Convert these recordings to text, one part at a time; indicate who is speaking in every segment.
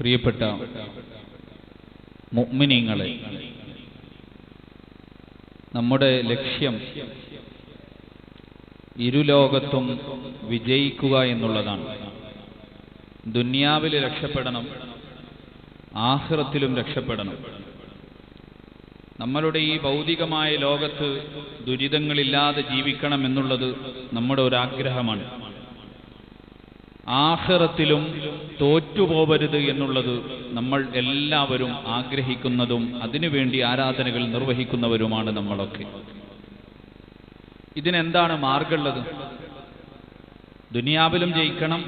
Speaker 1: പ്രിയപ്പെട്ട മുഅ്മിനീങ്ങളെ നമ്മുടെ ലക്ഷ്യം ഇരുലോകത്തും വിജയിക്കുക എന്നുള്ളതാണ്. ദുന്യാവിൽ രക്ഷപ്പെടണം ആഹ്റത്തിലും രക്ഷപ്പെടണം. നമ്മളുടെ ഈ ഭൗതികമായ ലോകത്ത് ദുരിതങ്ങളില്ലാതെ ജീവിക്കണം എന്നുള്ളത് നമ്മുടെ ഒരു ആഗ്രഹമാണ് ആഹ്റത്തിലും തോറ്റുപോവരുത് എന്നുള്ളത് നമ്മൾ എല്ലാവരും ആഗ്രഹിക്കുന്നതും അതിനുവേണ്ടി ആരാധനകൾ നിർവഹിക്കുന്നവരുമാണ് നമ്മളൊക്കെ. ഇതിനെന്താണ് മാർഗമുള്ളത്? ദുനിയാവിലും ജയിക്കണം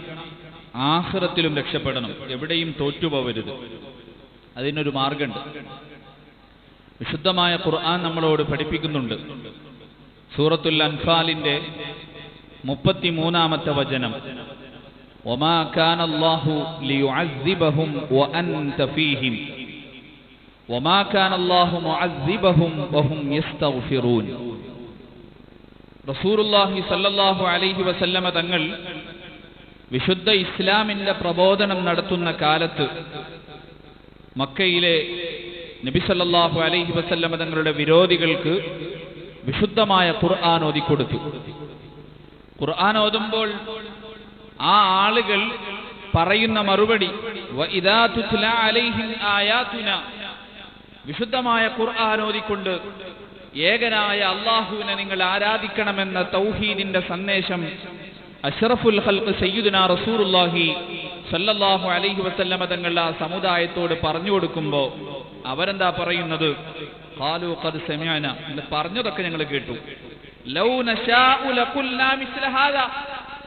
Speaker 1: ആഹ്റത്തിലും രക്ഷപ്പെടണം. എവിടെയും തോറ്റുപോവരുത്. അതിനൊരു മാർഗമുണ്ട്. വിശുദ്ധമായ ഖുർആൻ നമ്മളോട് പഠിപ്പിക്കുന്നുണ്ട്. സൂറത്തുൽ അൻഫാലിന്റെ മുപ്പത്തിമൂന്നാമത്തെ വചനം. وما كان الله ليعذبهم وأنت فيهم وما كان الله معذبهم وهم يستغفرون റസൂറുല്ലാഹി സല്ലല്ലാഹു അലൈഹി വസല്ലമ തങ്ങൾ വിശുദ്ധ ഇസ്ലാമിന്റെ പ്രബോധനം നടത്തുന്ന കാലത്ത് മക്കയിലെ നബി സല്ലല്ലാഹു അലൈഹി വസല്ലമ തങ്ങളുടെ വിരോധികൾക്ക് വിശുദ്ധമായ ഖുർആൻ ഓതിക്കൊടുത്തു ഖുർആൻ ഓതുമ്പോൾ ആ ആളുകൾ പറയുന്ന മറുപടി വിശുദ്ധമായ ഖുർആൻ ഓതിക്കൊണ്ട് ഏകനായ അള്ളാഹുവിനെ നിങ്ങൾ ആരാധിക്കണമെന്ന തൗഹീദിന്റെ സന്ദേശം അഷറഫുൽ ഹൽക്ക് സയ്യുദിന റസൂറുല്ലാഹി സല്ലല്ലാഹു അലൈഹി വസല്ലമ തങ്ങൾ ആ സമുദായത്തോട് പറഞ്ഞു കൊടുക്കുമ്പോൾ അവരെന്താ പറയുന്നത്? ഖാലു ഖദ് പറഞ്ഞതൊക്കെ ഞങ്ങൾ കേട്ടു. ലൗ നശാഉ മിസ്ല ഹാദാ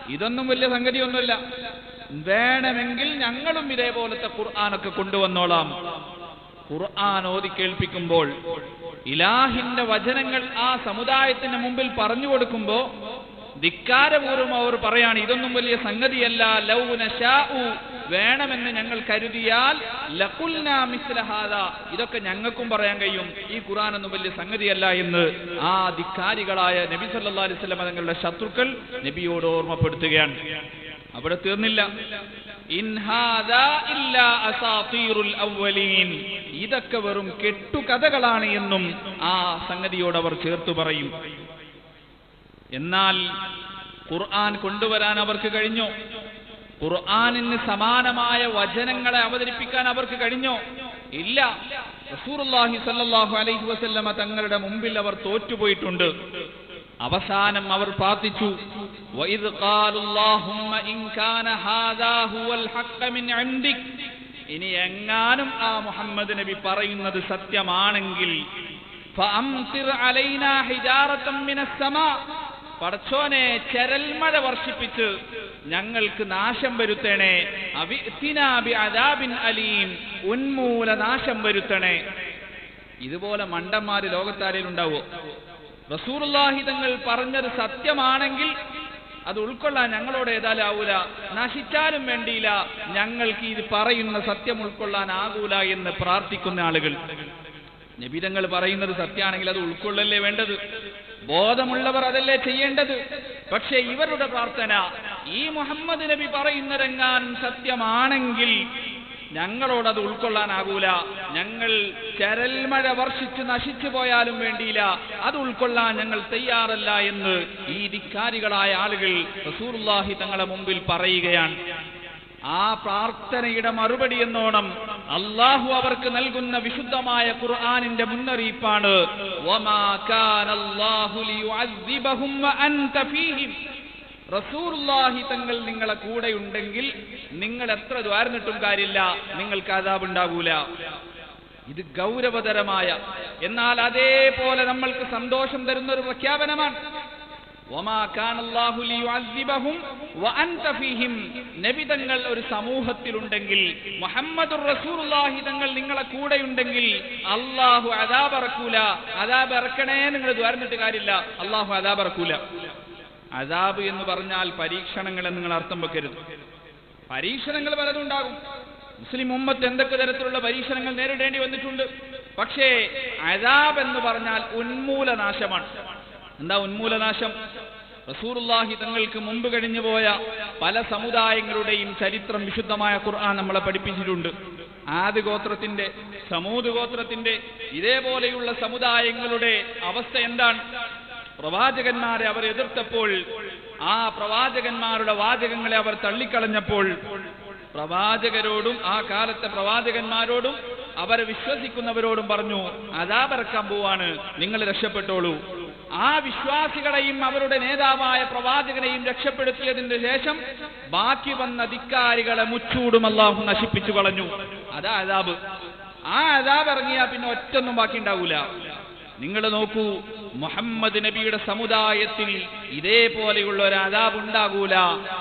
Speaker 1: ഇതൊന്നും വലിയ സംഗതിയൊന്നുമില്ല. വേണമെങ്കിൽ ഞങ്ങളും ഇതേപോലത്തെ ഖുർആാനൊക്കെ കൊണ്ടുവന്നോളാം. ഖുർആൻ ഓതി കേൾപ്പിക്കുമ്പോൾ ഇലാഹിന്റെ വചനങ്ങൾ ആ സമുദായത്തിന് മുമ്പിൽ പറഞ്ഞു കൊടുക്കുമ്പോ ധിക്കാരപൂർവം അവർ പറയാണ് ഇതൊന്നും വലിയ സംഗതിയല്ല. ലൗ നശാഉ വേണമെന്ന് ഞങ്ങൾ കരുതിയാൽ ഇതൊക്കെ ഞങ്ങൾക്കും പറയാൻ കഴിയും. ഈ ഖുറാൻ ഒന്നും വലിയ സംഗതിയല്ല എന്ന് ആ ധിക്കാരികളായ നബി സല്ലാ അലൈഹി വസല്ലം തങ്ങളുടെ ശത്രുക്കൾ നബിയോട് ഓർമ്മപ്പെടുത്തുകയാണ്. അവിടെ തീർന്നില്ല. ഇതൊക്കെ വെറും കെട്ടുകഥകളാണ് എന്നും ആ സംഗതിയോട് അവർ ചേർത്തു പറയും. എന്നാൽ ഖുർആൻ കൊണ്ടുവരാൻ അവർക്ക് കഴിഞ്ഞോ? ഖുർആാനിന് സമാനമായ വചനങ്ങളെ അവതരിപ്പിക്കാൻ അവർക്ക് കഴിഞ്ഞോ? ഇല്ല. റസൂറുല്ലാഹി സല്ലാഹു അലൈഹി വസല്ലമ തങ്ങളുടെ മുമ്പിൽ അവർ തോറ്റുപോയിട്ടുണ്ട്. അവസാനം അവർ പ്രാർത്ഥിച്ചു ഇനി എങ്ങാനും ആ മുഹമ്മദ് നബി പറയുന്നത് സത്യമാണെങ്കിൽ പടച്ചോനെ ചരൽമഴ വർഷിപ്പിച്ച് ഞങ്ങൾക്ക് നാശം വരുത്തണേ. അവിഅ്തിനാ ബിഅദാബിൻ അലീം. ഉന്മൂല നാശം വരുത്തണേ. ഇതുപോലെ മണ്ടന്മാര് ലോകത്താരയിൽ ഉണ്ടാവോ? റസൂറുല്ലാഹി തങ്ങൾ പറഞ്ഞത് സത്യമാണെങ്കിൽ അത് ഉൾക്കൊള്ളാൻ ഞങ്ങളോട് ഏതായാലും ആവൂല നശിച്ചാലും വേണ്ടിയില്ല. ഞങ്ങൾക്ക് ഇത് പറയുന്ന സത്യം ഉൾക്കൊള്ളാൻ ആകൂല എന്ന് പ്രാർത്ഥിക്കുന്ന ആളുകൾ. നബിതങ്ങൾ പറയുന്നത് സത്യമാണെങ്കിൽ അത് ഉൾക്കൊള്ളല്ലേ വേണ്ടത്? ബോധമുള്ളവർ അതല്ലേ ചെയ്യേണ്ടത്? പക്ഷെ ഇവരുടെ പ്രാർത്ഥന ഈ മുഹമ്മദ് നബി പറയുന്നതെങ്ങാനും സത്യമാണെങ്കിൽ ഞങ്ങളോടത് ഉൾക്കൊള്ളാനാകൂല. ഞങ്ങൾ ചരൽമഴ വർഷിച്ച് നശിച്ചു പോയാലും വേണ്ടിയില്ല. അത് ഉൾക്കൊള്ളാൻ ഞങ്ങൾ തയ്യാറല്ല എന്ന് ഈ ധിക്കാരികളായ ആളുകൾ റസൂർലാഹി തങ്ങളെ മുമ്പിൽ പറയുകയാണ്. ആ പ്രാർത്ഥനയുടെ മറുപടി എന്നോണം അള്ളാഹു അവർക്ക് നൽകുന്ന വിശുദ്ധമായ ഖുർആാനിന്റെ മുന്നറിയിപ്പാണ്. റസൂർലാഹി തങ്ങൾ നിങ്ങളെ കൂടെ ഉണ്ടെങ്കിൽ നിങ്ങൾ എത്ര ദ്വാരന്നിട്ടും കാര്യമില്ല. നിങ്ങൾക്ക് അതാബ് ഉണ്ടാകൂല ഇത് ഗൗരവതരമായ എന്നാൽ അതേപോലെ നമ്മൾക്ക് സന്തോഷം തരുന്ന ഒരു പ്രഖ്യാപനമാണ്. നബിതങ്ങൾ ഒരു സമൂഹത്തിലുണ്ടെങ്കിൽ മുഹമ്മദ് റസൂർലാഹി തങ്ങൾ നിങ്ങളെ കൂടെയുണ്ടെങ്കിൽ അള്ളാഹു അതാബറക്കൂല ഇറക്കൂല അതാബ് നിങ്ങൾ ദ്വാരന്നിട്ട് കാര്യമില്ല. അള്ളാഹു അതാബ് ഇറക്കൂല അതാബ് എന്ന് പറഞ്ഞാൽ പരീക്ഷണങ്ങൾ നിങ്ങൾ അർത്ഥം വെക്കരുത്. പരീക്ഷണങ്ങൾ പലതും ഉണ്ടാകും. മുസ്ലിം ഉമ്മത്ത് എന്തൊക്കെ തരത്തിലുള്ള പരീക്ഷണങ്ങൾ നേരിടേണ്ടി വന്നിട്ടുണ്ട്? പക്ഷേ അതാബ് എന്ന് പറഞ്ഞാൽ ഉന്മൂലനാശമാണ്. എന്താ ഉന്മൂലനാശം? റസൂറുല്ലാഹി തങ്ങൾക്ക് മുമ്പ് കഴിഞ്ഞു പോയ പല സമുദായങ്ങളുടെയും ചരിത്രം വിശുദ്ധമായ ഖുർആൻ നമ്മളെ പഠിപ്പിച്ചിട്ടുണ്ട്. ആദ് ഗോത്രത്തിന്റെ സമൂത് ഗോത്രത്തിന്റെ ഇതേപോലെയുള്ള സമുദായങ്ങളുടെ അവസ്ഥ എന്താണ്? പ്രവാചകന്മാരെ അവർ എതിർത്തപ്പോൾ ആ പ്രവാചകന്മാരുടെ വാചകങ്ങളെ അവർ തള്ളിക്കളഞ്ഞപ്പോൾ പ്രവാചകരോടും ആ കാലത്തെ പ്രവാചകന്മാരോടും അവരെ വിശ്വസിക്കുന്നവരോടും പറഞ്ഞു അതാ പറക്കാൻ പോവാണ് നിങ്ങൾ രക്ഷപ്പെട്ടോളൂ. ആ വിശ്വാസികളെയും അവരുടെ നേതാവായ പ്രവാചകനെയും രക്ഷപ്പെടുത്തിയതിന് ശേഷം ബാക്കി വന്ന ധിക്കാരികളെ മുച്ചൂടും അള്ളാഹു നശിപ്പിച്ചു കളഞ്ഞു. അതാ അതാബ് ആ അതാബ് ഇറങ്ങിയാ പിന്നെ ഒറ്റൊന്നും ബാക്കി ഉണ്ടാവൂല നിങ്ങൾ നോക്കൂ മുഹമ്മദ് നബിയുടെ സമുദായത്തിൽ ഇതേപോലെയുള്ള ഒരു അതാബ് ഉണ്ടാകൂല.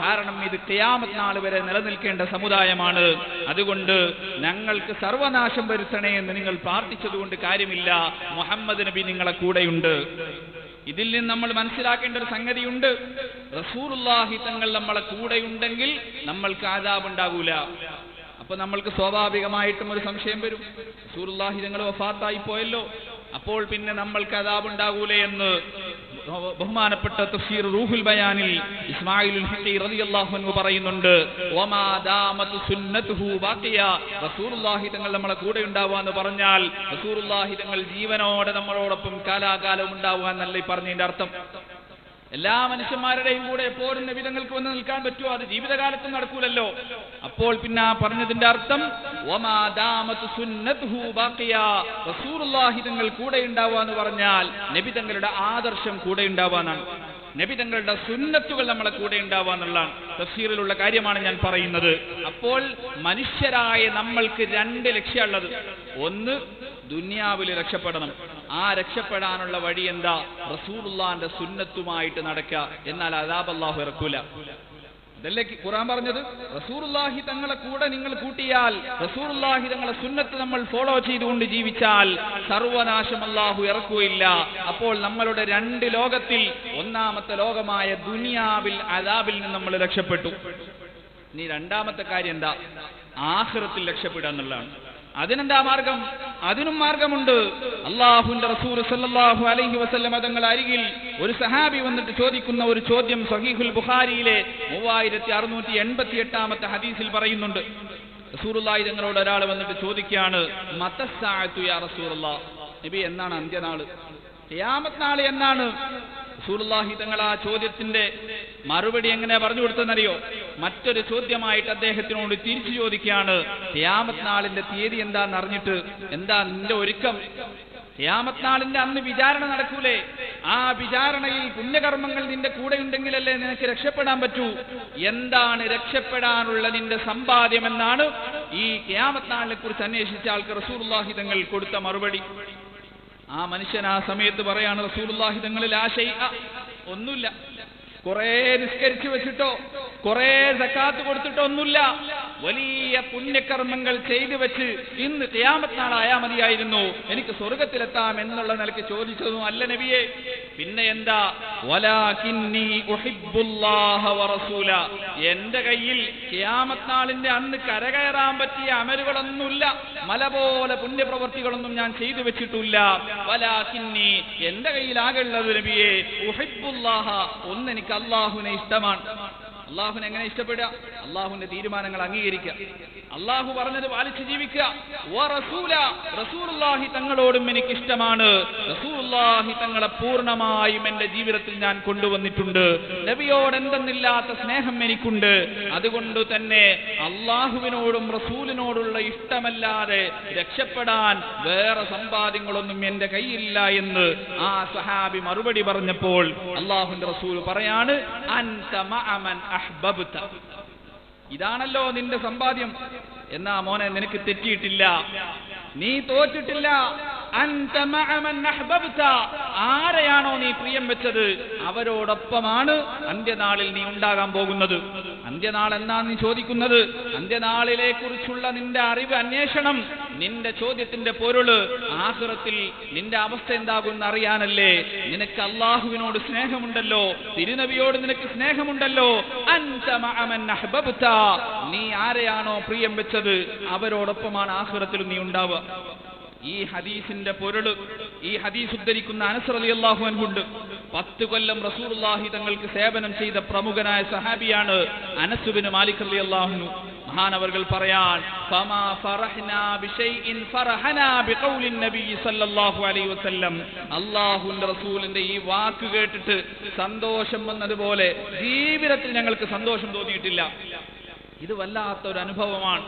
Speaker 1: കാരണം ഇത് കയാമത് നാൾ വരെ നിലനിൽക്കേണ്ട സമുദായമാണ്. അതുകൊണ്ട് ഞങ്ങൾക്ക് സർവനാശം വരുത്തണേ എന്ന് നിങ്ങൾ പ്രാർത്ഥിച്ചതുകൊണ്ട് കാര്യമില്ല. മുഹമ്മദ് നബി നിങ്ങളെ കൂടെയുണ്ട്. ഇതിൽ നിന്ന് നമ്മൾ മനസ്സിലാക്കേണ്ട ഒരു സംഗതിയുണ്ട്. റസൂറുല്ലാഹി തങ്ങൾ നമ്മളെ കൂടെയുണ്ടെങ്കിൽ നമ്മൾക്ക് ആദാബ് ഉണ്ടാകൂല. അപ്പൊ നമ്മൾക്ക് സ്വാഭാവികമായിട്ടും ഒരു സംശയം വരും. റസൂറുല്ലാഹി തങ്ങൾ വഫാത്തായി പോയല്ലോ. അപ്പോൾ പിന്നെ നമ്മൾക്ക് അതാബുണ്ടാകൂലേ എന്ന് ബഹുമാനപ്പെട്ട തഫ്സീർ റൂഹുൽ ബയാനിൽ ഇസ്മായിലുൽ ഹഖി റളിയല്ലാഹു അൻഹു പറയുന്നുണ്ട് വമാ ദാമതു സുന്നതുഹു ബാഖിയ. റസൂലുള്ളാഹി തങ്ങൾ നമ്മളെ കൂടെ ഉണ്ടാവുക എന്ന് പറഞ്ഞാൽ റസൂലുള്ളാഹി തങ്ങൾ ജീവനോടെ നമ്മളോടൊപ്പം കാലാകാലം ഉണ്ടാവുക എന്നല്ലേ പറഞ്ഞതിന്റെ അർത്ഥം. എല്ലാ മനുഷ്യന്മാരുടെയും കൂടെ എപ്പോഴും നബിതങ്ങൾക്ക് വന്ന് നിൽക്കാൻ പറ്റുമോ? അത് ജീവിതകാലത്തും നടക്കൂലല്ലോ. അപ്പോൾ പിന്നെ ആ പറഞ്ഞതിന്റെ അർത്ഥം വമാ ദാമതു സുന്നതുഹു ബാഖിയ. റസൂലുള്ളാഹി തങ്ങൾ കൂടെ ഉണ്ടാവുക എന്ന് പറഞ്ഞാൽ നബിതങ്ങളുടെ ആദർശം കൂടെ ഉണ്ടാവാനാണ് നബിതങ്ങളുടെ നബി തങ്ങളുടെ സുന്നത്തുകൾ നമ്മളെ കൂടെ ഉണ്ടാവുക എന്നുള്ളതാണ്. തഫ്സീറിലുള്ള കാര്യമാണ് ഞാൻ പറയുന്നത്. അപ്പോൾ മനുഷ്യരായ നമ്മൾക്ക് രണ്ട് ലക്ഷ്യമുള്ളത് ഒന്ന് ദുന്യാവിൽ രക്ഷപ്പെടണം. ആ രക്ഷപ്പെടാനുള്ള വഴി എന്താ? റസൂലുള്ളാന്റെ സുന്നത്തുമായിട്ട് നടക്കുക. എന്നാൽ അതാബ് അള്ളാഹു ഇറക്കൂല അതല്ലേ ഖുറാൻ പറഞ്ഞത്? റസൂറുല്ലാഹി തങ്ങളെ കൂടെ നിങ്ങൾ കൂട്ടിയാൽ റസൂറുല്ലാഹി തങ്ങളെ സുന്നത്ത് നമ്മൾ ഫോളോ ചെയ്തുകൊണ്ട് ജീവിച്ചാൽ സർവനാശം അല്ലാഹു ഇറക്കുകയില്ല. അപ്പോൾ നമ്മളുടെ രണ്ട് ലോകത്തിൽ ഒന്നാമത്തെ ലോകമായ ദുനിയാവിൽ അതാബിൽ നിന്ന് നമ്മൾ രക്ഷപ്പെട്ടു. ഇനി രണ്ടാമത്തെ കാര്യം എന്താ? ആഹ്റത്തിൽ രക്ഷപ്പെടുക എന്നുള്ളതാണ്. അതിനെന്താ മാർഗം? അതിനും മാർഗമുണ്ട്. അള്ളാഹുന്റെ റസൂൽ സല്ലാഹു അലൈഹി വസല്ലം തങ്ങൾ അരികിൽ ഒരു സഹാബി വന്നിട്ട് ചോദിക്കുന്ന ഒരു ചോദ്യം സഹീഹുൽ ബുഖാരിയിലെ മൂവായിരത്തി അറുന്നൂറ്റി എൺപത്തി എട്ടാമത്തെ ഹദീസിൽ പറയുന്നുണ്ട്. റസൂറുല്ലായി തങ്ങളോട് ഒരാൾ വന്നിട്ട് ചോദിക്കുകയാണ് റസൂലുള്ളാ നബി എന്നാണ് അന്ത്യനാൾ? ഖിയാമത്ത് നാൾ എന്നാണ്. റസൂലുള്ളാഹി തങ്ങൾ ആ ചോദ്യത്തിന്റെ മറുപടി എങ്ങനെ പറഞ്ഞു കൊടുത്തെന്നറിയോ മറ്റൊരു ചോദ്യമായിട്ട് അദ്ദേഹത്തിനോട് തിരിച്ചു ചോദിക്കുകയാണ് ഖിയാമത്ത് നാളിന്റെ തീയതി എന്താന്ന് അറിഞ്ഞിട്ട് എന്താ നിന്റെ ഒരുക്കം? ഖിയാമത്ത് നാളിന്റെ അന്ന് വിചാരണ നടക്കൂലേ? ആ വിചാരണയിൽ പുണ്യകർമ്മങ്ങൾ നിന്റെ കൂടെ ഉണ്ടെങ്കിലല്ലേ നിനക്ക് രക്ഷപ്പെടാൻ പറ്റൂ? എന്താണ് രക്ഷപ്പെടാനുള്ള നിന്റെ സമ്പാദ്യം എന്നാണ് ഈ ഖിയാമത്ത് നാളിനെ കുറിച്ച് അന്വേഷിച്ച ആൾക്ക് റസൂർഹിതങ്ങൾ തങ്ങൾ കൊടുത്ത മറുപടി. ആ മനുഷ്യൻ ആ സമയത്ത് പറയാണ് റസൂർഹിതങ്ങളിൽ ആശയ ഒന്നുമില്ല. കുറെ നിസ്കരിച്ചു വെച്ചിട്ടോ കുറെ സക്കാത്ത് കൊടുത്തിട്ടോ ഒന്നുമില്ല. വലിയ പുണ്യകർമ്മങ്ങൾ ചെയ്തു വെച്ച് ഇന്ന് ഖിയാമത്ത് നാളായാ മതിയായിരുന്നു. എനിക്ക് സ്വർഗത്തിലെത്താം എന്നുള്ള നിലയ്ക്ക് ചോദിച്ചതും അല്ല നബിയെ. പിന്നെ എന്താ? എന്റെ കയ്യിൽ ക്യാമത്നാളിന്റെ നാളിന്റെ അന്ന് കരകയറാൻ പറ്റിയ അമലുകളൊന്നുമില്ല. മല പോലെ പുണ്യപ്രവർത്തികളൊന്നും ഞാൻ ചെയ്തു വെച്ചിട്ടില്ല. വലാകിന്നി എന്റെ കയ്യിലാകുള്ളത് നബിയെ ഉഹിബുല്ലാഹ ഒന്ന് എനിക്ക് അള്ളാഹുവിനെ ഇഷ്ടമാണ്. അള്ളാഹുവിനെ എങ്ങനെ ഇഷ്ടപ്പെടുക? അള്ളാഹുവിന്റെ തീരുമാനങ്ങൾ അംഗീകരിക്കുക. അള്ളാഹു പറഞ്ഞത് പാലിച്ച് ജീവിക്കുക. തങ്ങളോടും എനിക്ക് ഇഷ്ടമാണ് തങ്ങളെ പൂർണമായും എന്റെ ജീവിതത്തിൽ ഞാൻ കൊണ്ടുവന്നിട്ടുണ്ട്. നബിയോട് എന്തെന്നില്ലാത്ത സ്നേഹം എനിക്കുണ്ട്. അതുകൊണ്ട് തന്നെ അള്ളാഹുവിനോടും റസൂലിനോടുള്ള ഇഷ്ടമല്ലാതെ രക്ഷപ്പെടാൻ വേറെ സമ്പാദ്യങ്ങളൊന്നും എന്റെ കയ്യിലില്ല എന്ന് ആ സഹാബി മറുപടി പറഞ്ഞപ്പോൾ അള്ളാഹുന്റെ റസൂൽ പറയാണ് മഅമൻ അഹ്ബബ്ത. ഇതാണല്ലോ നിന്റെ സമ്പാദ്യം. എന്നാ മോനെ നിനക്ക് തെറ്റിയിട്ടില്ല. നീ തോറ്റിട്ടില്ല. ആരെയാണോ നീ പ്രിയം വെച്ചത്? അവരോടൊപ്പമാണ് അന്ത്യനാളിൽ നീ ഉണ്ടാകാൻ പോകുന്നത്. അന്ത്യനാൾ എന്താണ് നീ ചോദിക്കുന്നത്? അന്ത്യനാളിലെ കുറിച്ചുള്ള നിന്റെ അറിവ് അന്വേഷണം നിന്റെ ചോദ്യത്തിന്റെ പൊരുൾ ആഹ്റത്തിൽ നിന്റെ അവസ്ഥ എന്താകുമെന്ന് അറിയാനല്ലേ? നിനക്ക് അള്ളാഹുവിനോട് സ്നേഹമുണ്ടല്ലോ തിരുനബിയോട് നിനക്ക് സ്നേഹമുണ്ടല്ലോ. നീ ആരെയാണോ പ്രിയം വെച്ചത്? അവരോടൊപ്പമാണ് ആഹ്റത്തിൽ നീ ഉണ്ടാവുക. ഈ ഹദീസിന്റെ പൊരുൾ ഈ ഹദീസ് ഉദ്ധരിക്കുന്ന അനസ് അലി അള്ളാഹു അൻഹുണ്ട് പത്ത് കൊല്ലം റസൂലുള്ളാഹി തങ്ങൾക്ക് സേവനം ചെയ്ത പ്രമുഖനായ സഹാബിയാണ് അനസുബിന് മാലിക് അലി അള്ളാഹുനു മഹാനവർകൾ പറയാൻ റസൂലിന്റെ ഈ വാക്ക് കേട്ടിട്ട് സന്തോഷം വന്നതുപോലെ ജീവിതത്തിൽ ഞങ്ങൾക്ക് സന്തോഷം തോന്നിയിട്ടില്ല. ഇത് വല്ലാത്ത ഒരു അനുഭവമാണ്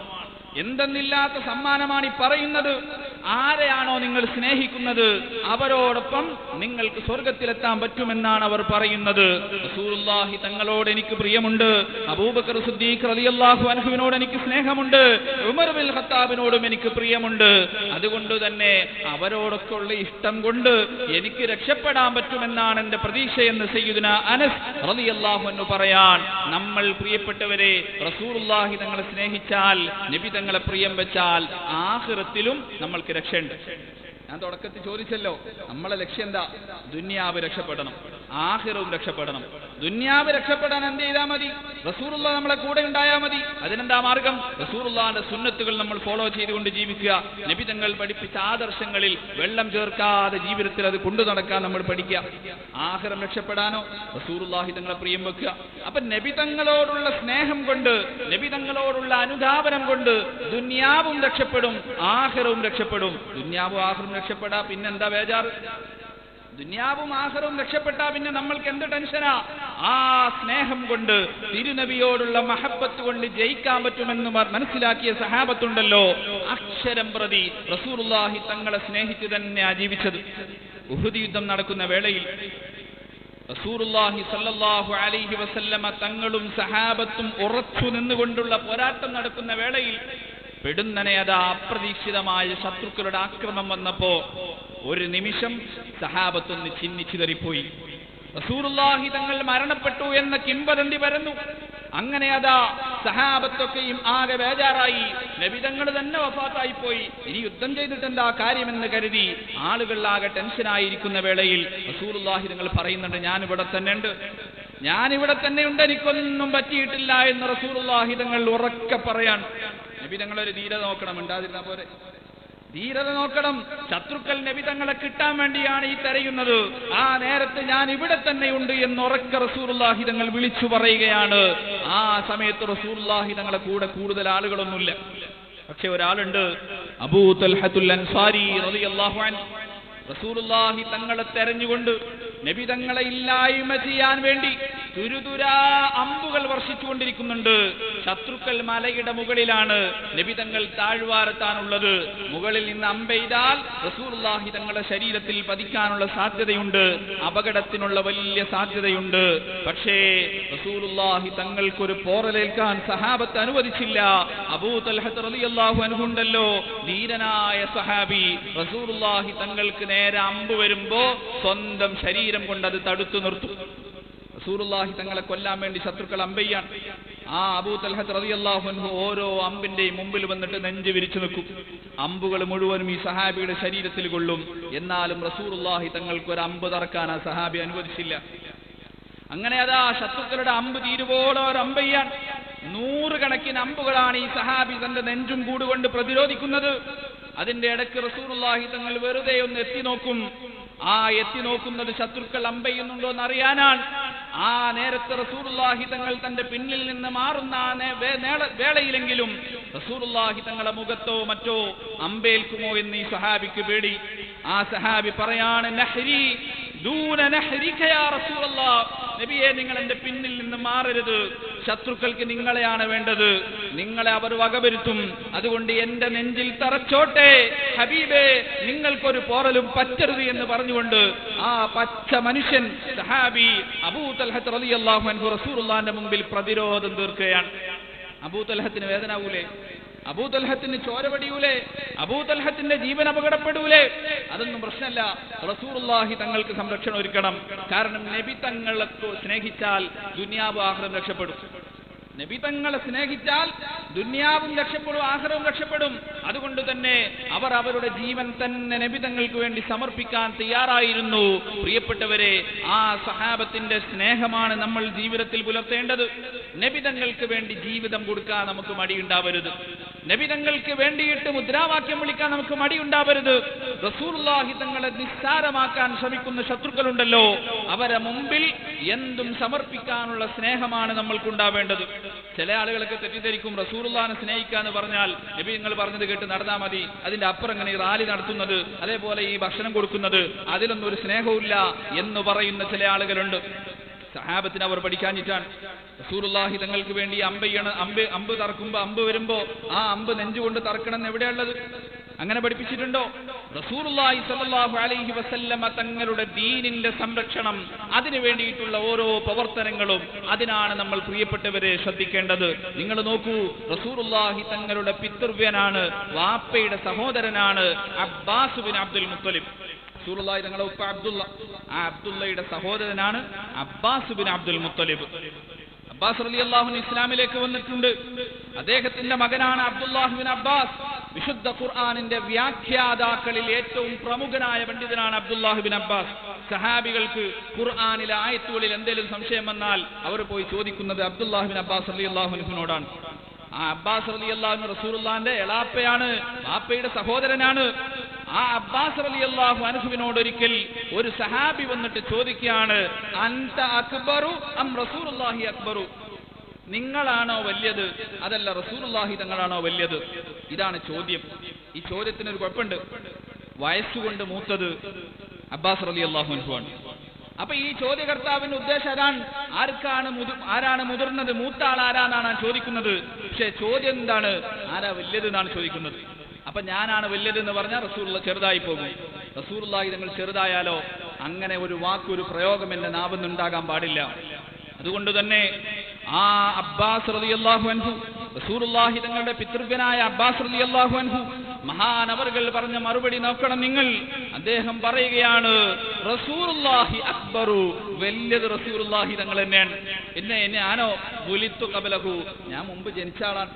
Speaker 1: എന്തെന്നില്ലാത്ത സമ്മാനമാണ് ഈ പറയുന്നത്. ആരെയാണോ നിങ്ങൾ സ്നേഹിക്കുന്നത് അവരോടൊപ്പം നിങ്ങൾക്ക് സ്വർഗത്തിലെത്താൻ പറ്റുമെന്നാണ് അവർ പറയുന്നത്. റസൂലുള്ളാഹി തങ്ങളോട് എനിക്ക് പ്രിയമുണ്ട് അബൂബക്കർ സിദ്ദീഖ് റളിയല്ലാഹു അൻഹുവിനോട് എനിക്ക് സ്നേഹമുണ്ട് ഉമർ ബിൻ ഖത്താബിനോടും എനിക്ക് പ്രിയമുണ്ട്. അതുകൊണ്ട് തന്നെ അവരോടൊക്കെ ഉള്ള ഇഷ്ടം കൊണ്ട് എനിക്ക് രക്ഷപ്പെടാൻ പറ്റുമെന്നാണ് എന്റെ പ്രതീക്ഷയെന്ന് സയ്യിദുന അനസ് റളിയല്ലാഹു അൻഹു പറയാൻ. നമ്മൾ പ്രിയപ്പെട്ടവരെ റസൂലുള്ളാഹി തങ്ങളെ സ്നേഹിച്ചാൽ നബി തങ്ങളെ പ്രിയം വെച്ചാൽ ആഖിറത്തിലും നമ്മൾക്ക് direction ഞാൻ തുടക്കത്തിൽ ചോദിച്ചല്ലോ നമ്മളെ ലക്ഷ്യം എന്താ ദുന്യാവ് രക്ഷപ്പെടണം ആഹിറവും രക്ഷപ്പെടണം. ദുന്യാവ് രക്ഷപ്പെടാൻ എന്ത് ചെയ്താൽ മതി? റസൂറുള്ള നമ്മളെ കൂടെ ഉണ്ടായാൽ മതി. അതിനെന്താ മാർഗം? റസൂറുള്ളാന്റെ സുന്നത്തുകൾ നമ്മൾ ഫോളോ ചെയ്തുകൊണ്ട് ജീവിക്കുക. നബി തങ്ങൾ പഠിപ്പിച്ച ആദർശങ്ങളിൽ വെള്ളം ചേർക്കാതെ ജീവിതത്തിൽ അത് കൊണ്ടു നടക്കാൻ നമ്മൾ പഠിക്കുക. ആഹാരം രക്ഷപ്പെടാനോ റസൂറുല്ലാഹി തങ്ങളെ പ്രിയം വെക്കുക. അപ്പൊ നബിതങ്ങളോടുള്ള സ്നേഹം കൊണ്ട് നബിതങ്ങളോടുള്ള അനുധാപനം കൊണ്ട് ദുന്യാവും രക്ഷപ്പെടും ആഹാരവും രക്ഷപ്പെടും. ദുന്യാവും ആഹിറും രക്ഷപ്പെടാ പിന്നെന്താ ബേജാറ്? ദുന്യാവും ആഹറും രക്ഷപ്പെട്ടാ പിന്നെ നമ്മൾക്ക് എന്ത് ടെൻഷനാ? ആ സ്നേഹം കൊണ്ട് തിരുനബിയോടുള്ള മഹബത്ത് കൊണ്ട് ജയിക്കാൻ പറ്റുമെന്ന് മനസ്സിലാക്കിയ സഹാബത്തുണ്ടല്ലോ. അക്ഷരം പ്രതി റസൂലുള്ളാഹി തങ്ങളെ സ്നേഹിച്ച് തന്നെയാ ജീവിച്ചത്. ഉഹുദി യുദ്ധം നടക്കുന്ന വേളയിൽ റസൂറുല്ലാഹി സല്ലല്ലാഹു അലൈഹി വസല്ലമ തങ്ങളും സഹാബത്തും ഉറച്ചു നിന്നുകൊണ്ടുള്ള പോരാട്ടം നടക്കുന്ന വേളയിൽ പെടുന്നനെ അതാ അപ്രതീക്ഷിതമായ ശത്രുക്കളുടെ ആക്രമം വന്നപ്പോ ഒരു നിമിഷം സഹാബത്തൊന്ന് ചിന്നിച്ചിതറിപ്പോയി. റസൂറുല്ലാഹി തങ്ങൾ മരണപ്പെട്ടു എന്ന കിംവദന്തി പരന്നു. അങ്ങനെ അതാ സഹാബത്തൊക്കെയും ആകെ ബേജാറായി. നബിതങ്ങൾ തന്നെ വഫാത്തായി പോയി ഇനി യുദ്ധം ചെയ്തിട്ട് എന്താ കാര്യമെന്ന് കരുതി ആളുകൾ ആകെ ടെൻഷനായിരിക്കുന്ന വേളയിൽ റസൂലുള്ളാഹി തങ്ങൾ പറയുന്നുണ്ട് ഞാൻ ഇവിടെ തന്നെ ഉണ്ട്. ഞാൻ ഇവിടെ തന്നെ ഉണ്ട്. എനിക്കൊന്നും പറ്റിയിട്ടില്ല എന്ന് റസൂലുള്ളാഹി തങ്ങൾ ഉറക്കെ പറയാൻ നബി തങ്ങളൊരു ധീരത നോക്കണം ഉണ്ടാതിരുന്ന പോലെ ധീരത നോക്കണം. ശത്രുക്കൾ നബി തങ്ങളെ കിട്ടാൻ വേണ്ടിയാണ് ഈ തെരയുന്നത്. ആ നേരത്ത് ഞാൻ ഇവിടെ തന്നെയുണ്ട് എന്ന് ഉറക്ക റസൂർലാഹി തങ്ങൾ വിളിച്ചു പറയുകയാണ്. ആ സമയത്ത് റസൂർലാഹി തങ്ങളെ കൂടെ കൂടുതൽ ആളുകളൊന്നുമില്ല. പക്ഷെ ഒരാളുണ്ട് അബൂ തൽഹത്തുൽ അൻസാരി അൻഹു. റസൂലുള്ളാഹി തങ്ങളെ തെരഞ്ഞുകൊണ്ട് നബി തങ്ങളെ ഇല്ലായ്മ ചെയ്യാൻ വേണ്ടി തുരുതുരാ അമ്പുകൾ വർഷിച്ചുകൊണ്ടിരിക്കുന്നുണ്ട്. ശത്രുക്കൾ മലയുടെ മുകളിലാണ് നബിതങ്ങൾ താഴ്വാരത്താനുള്ളത് മുകളിൽ നിന്ന് അമ്പെയ്താൽ റസൂർലാഹി തങ്ങളുടെ ശരീരത്തിൽ പതിക്കാനുള്ള സാധ്യതയുണ്ട്. അപകടത്തിനുള്ള വലിയ സാധ്യതയുണ്ട്. പക്ഷേ റസൂലുള്ളാഹി തങ്ങൾക്കൊരു പോറലേൽക്കാൻ സഹാബത്ത് അനുവദിച്ചില്ല. അബൂ തൽഹത്ത് ഉണ്ടല്ലോ. ധീരനായ സഹാബി റസൂലുള്ളാഹി തങ്ങൾക്ക് നേരെ അമ്പ് വരുമ്പോ സ്വന്തം ശരീരം കൊണ്ട് അത് തടുത്തു നിർത്തു. റസൂലുള്ളാഹി തങ്ങളെ കൊല്ലാൻ വേണ്ടി ശത്രുക്കൾ അമ്പയ്യാൻ ആ അബൂ തൽഹത്ത് റളിയല്ലാഹു അൻഹു ഓരോ അമ്പിന്റെയും മുമ്പിൽ വന്നിട്ട് നെഞ്ച് വിരിച്ചു നിൽക്കും. അമ്പുകൾ മുഴുവനും ഈ സഹാബിയുടെ ശരീരത്തിൽ കൊള്ളും. എന്നാലും റസൂറുല്ലാഹി തങ്ങൾക്ക് ഒരു അമ്പ് തറക്കാൻ ആ സഹാബി അനുവദിച്ചില്ല. അങ്ങനെ അതാ ശത്രുക്കളുടെ അമ്പ് തീരുപോലെ ഒരു അമ്പയ്യാൻ നൂറുകണക്കിന് അമ്പുകളാണ് ഈ സഹാബി തന്റെ നെഞ്ചും കൂടുകൊണ്ട് പ്രതിരോധിക്കുന്നത്. അതിന്റെ ഇടയ്ക്ക് റസൂറുല്ലാഹി തങ്ങൾ വെറുതെ ഒന്ന് എത്തി നോക്കും. ആ എത്തി നോക്കുന്നത് ശത്രുക്കൾ അമ്പെയ്യുന്നുണ്ടോ എന്ന് അറിയാനാണ് ആ നേരത്തെ റസൂലുള്ളാഹി തങ്ങൾ തന്റെ പിന്നിൽ നിന്ന് മാറുന്ന ആ വേളയിലെങ്കിലും റസൂലുള്ളാഹി തങ്ങളെ മുഖത്തോ മറ്റോ അമ്പേൽക്കുമോ എന്ന് ഈ സഹാബിക്ക് പേടി. ആ സഹാബി പറയാണ് നഹ്രി നബിയെ നിങ്ങൾ എന്റെ പിന്നിൽ നിന്ന് മാറരുത്. ശത്രുക്കൾക്ക് നിങ്ങളെയാണ് വേണ്ടത്. നിങ്ങളെ അവർ വകവരുത്തും. അതുകൊണ്ട് എന്റെ നെഞ്ചിൽ തറച്ചോട്ടെ. ഹബീബേ നിങ്ങൾക്കൊരു പോറലും പറ്റരുത് എന്ന് പറഞ്ഞുകൊണ്ട് ആ പച്ച മനുഷ്യൻ സഹാബി അബൂ തൽഹത്ത് റളിയല്ലാഹു അൻഹു റസൂലുള്ളാന്റെ മുമ്പിൽ പ്രതിരോധം തീർക്കുകയാണ്. അബൂ തൽഹത്തിന് വേദനാവൂലേ? അബൂതൽഹത്തിന് ചോരപടിയൂലേ അബൂതൽഹത്തിന്റെ ജീവൻ അപകടപ്പെടൂലേ? അതൊന്നും പ്രശ്നമല്ല. റസൂറുല്ലാഹി തങ്ങൾക്ക് സംരക്ഷണം ഒരുക്കണം. കാരണം നബി തങ്ങളെ സ്നേഹിച്ചാൽ ദുനിയാവ് ആഹ്ലം രക്ഷപ്പെടും. നബി തങ്ങളെ സ്നേഹിച്ചാൽ ദുന്യാവും രക്ഷപ്പെടും ആഹാരവും രക്ഷപ്പെടും. അതുകൊണ്ട് തന്നെ അവർ അവരുടെ ജീവൻ തന്നെ നബി തങ്ങൾക്ക് വേണ്ടി സമർപ്പിക്കാൻ തയ്യാറായിരുന്നു. പ്രിയപ്പെട്ടവരെ ആ സഹാബത്തിന്റെ സ്നേഹമാണ് നമ്മൾ ജീവിതത്തിൽ പുലർത്തേണ്ടത്. നബി തങ്ങൾക്ക് വേണ്ടി ജീവിതം കൊടുക്കാൻ നമുക്ക് മടിയുണ്ടാവരുത്. നബി തങ്ങൾക്ക് വേണ്ടിയിട്ട് മുദ്രാവാക്യം വിളിക്കാൻ നമുക്ക് മടിയുണ്ടാവരുത്. റസൂലുള്ളാഹി തങ്ങളെ നിസ്സാരമാക്കാൻ ശ്രമിക്കുന്ന ശത്രുക്കളുണ്ടല്ലോ. അവരെ മുമ്പിൽ എന്തും സമർപ്പിക്കാനുള്ള സ്നേഹമാണ് നമ്മൾക്കുണ്ടാവേണ്ടത്. ചില ആളുകളൊക്കെ തെറ്റിദ്ധരിക്കും. റസൂറുല്ലാനെ സ്നേഹിക്കാന്ന് പറഞ്ഞാൽ നബി നിങ്ങൾ പറഞ്ഞത് കേട്ട് നടന്നാൽ മതി. അതിന്റെ അപ്പുറം ഇങ്ങനെ ഈ റാലി നടത്തുന്നത് അതേപോലെ ഈ ഭക്ഷണം കൊടുക്കുന്നത് അതിലൊന്നും ഒരു സ്നേഹമില്ല എന്ന് പറയുന്ന ചില ആളുകളുണ്ട്. സഹാബത്തിന് അവർ പഠിക്കാഞ്ഞിട്ടാണ്. റസൂലുള്ളാഹി തങ്ങൾക്ക് വേണ്ടി അമ്പയ്യണ അമ്പ് അമ്പ് തറക്കുമ്പോ അമ്പ് വരുമ്പോ ആ അമ്പ് നെഞ്ചുകൊണ്ട് തറക്കണം എന്ന് എവിടെയുള്ളത് അങ്ങനെ പഠിപ്പിച്ചിട്ടുണ്ടോ? അലൈഹി വസല്ലമ തങ്ങളുടെ ദീനിന്റെ സംരക്ഷണം അതിനു വേണ്ടിയിട്ടുള്ള ഓരോ പ്രവർത്തനങ്ങളും അതിനാണ് നമ്മൾ പ്രിയപ്പെട്ടവരെ ശ്രദ്ധിക്കേണ്ടത്. നിങ്ങൾ നോക്കൂ റസൂലുള്ളാഹി തങ്ങളുടെ പിതൃവ്യനാണ് വാപ്പയുടെ സഹോദരനാണ് അബ്ബാസ് ബിൻ അബ്ദുൽ മുത്തലിബ്. റസൂലുള്ളാഹി തങ്ങളുടെ ഉപ്പ അബ്ദുള്ള ആ അബ്ദുള്ളയുടെ സഹോദരനാണ് Abbas bin Abdul Muttalib. Abbas Ali അള്ളാഹുൻ ഇസ്ലാമിലേക്ക് വന്നിട്ടുണ്ട്. അദ്ദേഹത്തിന്റെ മകനാണ് അബ്ദുല്ലാഹുബിൻ അബ്ബാസ്. വിശുദ്ധ ഖുർആാനിന്റെ വ്യാഖ്യാതാക്കളിൽ ഏറ്റവും പ്രമുഖനായ പണ്ഡിതനാണ് അബ്ദുല്ലാഹുബിൻ അബ്ബാസ്. സഹാബികൾക്ക് ഖുർആാനിലെ ആയത്തുകളിൽ എന്തെങ്കിലും സംശയം വന്നാൽ അവർ പോയി ചോദിക്കുന്നത് അബ്ദുല്ലാഹുബിൻ അബ്ബാസ് അലി അള്ളാഹുനോടാണ് ആ അബ്ബാസ് അലി അള്ളാഹു റസൂലുള്ളാന്റെ എളാപ്പയാണ് വാപ്പയുടെ സഹോദരനാണ്. ആ അബ്ബാസ് അലി അള്ളാഹു അനുഹുവിനോട് ഒരിക്കൽ ഒരു സഹാബി വന്നിട്ട് ചോദിക്കുകയാണ് അന്ത അക്ബറു അം റസൂലുള്ളാഹി അക്ബറു? നിങ്ങളാണോ വലിയത്? അതല്ല റസൂലുള്ളാഹി തങ്ങളാണോ വലിയത്? ഇതാണ് ചോദ്യം. ഈ ചോദ്യത്തിന് ഒരു കുഴപ്പമുണ്ട്. വയസ്സുകൊണ്ട് മൂത്തത് അബ്ബാസ് അലി അള്ളാഹു അനുഭവാണ് അപ്പൊ ഈ ചോദ്യകർത്താവിന്റെ ഉദ്ദേശം അതാണ്. ആർക്കാണ് ആരാണ് മുതിർന്നത്? മൂത്ത ആൾ ആരാന്നാണ് ചോദിക്കുന്നത്? പക്ഷെ ചോദ്യം എന്താണ്? ആരാ വലിയത് എന്നാണ് ചോദിക്കുന്നത്. അപ്പൊ ഞാനാണ് വലിയത് എന്ന് പറഞ്ഞാൽ റസൂർ ചെറുതായി പോകും. റസൂലുള്ളാഹി നിങ്ങൾ ചെറുതായാലോ അങ്ങനെ ഒരു വാക്കൊരു പ്രയോഗം എന്റെ നാവുന്നുണ്ടാകാൻ പാടില്ല. അതുകൊണ്ട് തന്നെ ആ അബ്ബാസ് റളിയല്ലാഹു അൻഹു റസൂലുള്ളാഹി തങ്ങളുടെ പിതൃവ്യനായ അബ്ബാസ് റളിയല്ലാഹു അൻഹു മഹാനവറുകൾ പറഞ്ഞ മറുപടി നോക്കണം നിങ്ങൾ. അദ്ദേഹം പറയുകയാണ് റസൂലുള്ളാഹി അക്ബറു വലിയത് റസൂലുള്ളാഹി തങ്ങൾ തന്നെയാണ്. എന്നെ എന്നെ ആനോ ബുലിത്തു കബലഹു. ഞാൻ മുമ്പ് ജനിച്ച ആളാണ്.